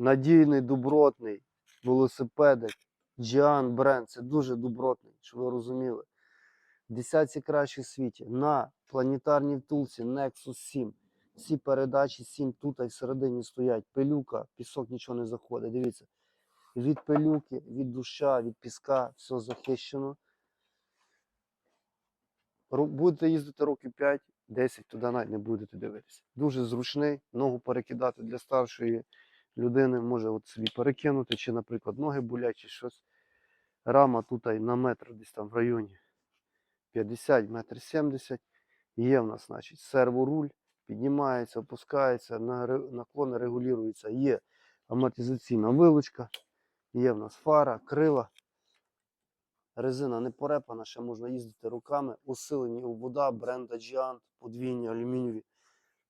надійний, добротний велосипедик. Giant бренд. Це дуже добротний, щоб ви розуміли. Десятці кращих в світі. На планетарній втулці Nexus 7. Всі передачі 7 тут і всередині стоять. Пилюка, пісок нічого не заходить. Дивіться. Від пилюки, від душа, від піска, все захищено. Будете їздити років 5-10, туди навіть не будете дивитися. Дуже зручний, ногу перекидати для старшої людини, може от собі перекинути, чи, наприклад, ноги болять, чи щось. Рама тут на метр десь там в районі 50, метр 70. Є в нас, значить, серворуль, піднімається, опускається, наклони регулюються. Є амортизаційна вилучка, є в нас фара, крила. Резина не порепана, ще можна їздити руками. Усилені вода, бренда Giant, подвійні алюмінієві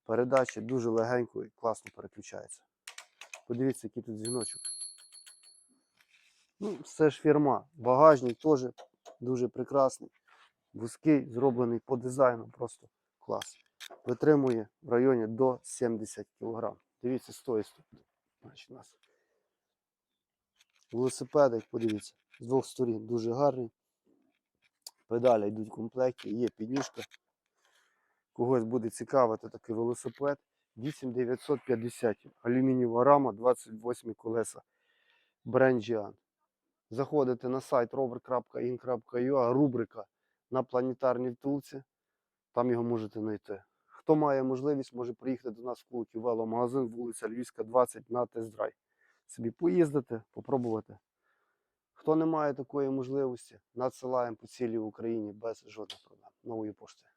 передачі, дуже легенько і класно переключається. Подивіться, який тут дзвіночок. Ну, все ж фірма. Багажник теж дуже прекрасний. Вузький, зроблений по дизайну, просто клас. Витримує в районі до 70 кг. Дивіться. Значить, у нас велосипедик, подивіться, з двох сторін дуже гарний. Педалі йдуть в комплекті, є підніжка. Когось буде цікавити такий велосипед. 8950. Алюмінієва рама, 28 колеса. Бренд Giant. Заходите на сайт rover.in.ua, рубрика на планетарній втулці. Там його можете знайти. Хто має можливість, може приїхати до нас в Куликів веломагазин, вулиця Львівська, 20 на тест-драйв. Собі поїздити, попробувати. Хто не має такої можливості, надсилаємо по цілій Україні без жодних проблем. Новою поштою.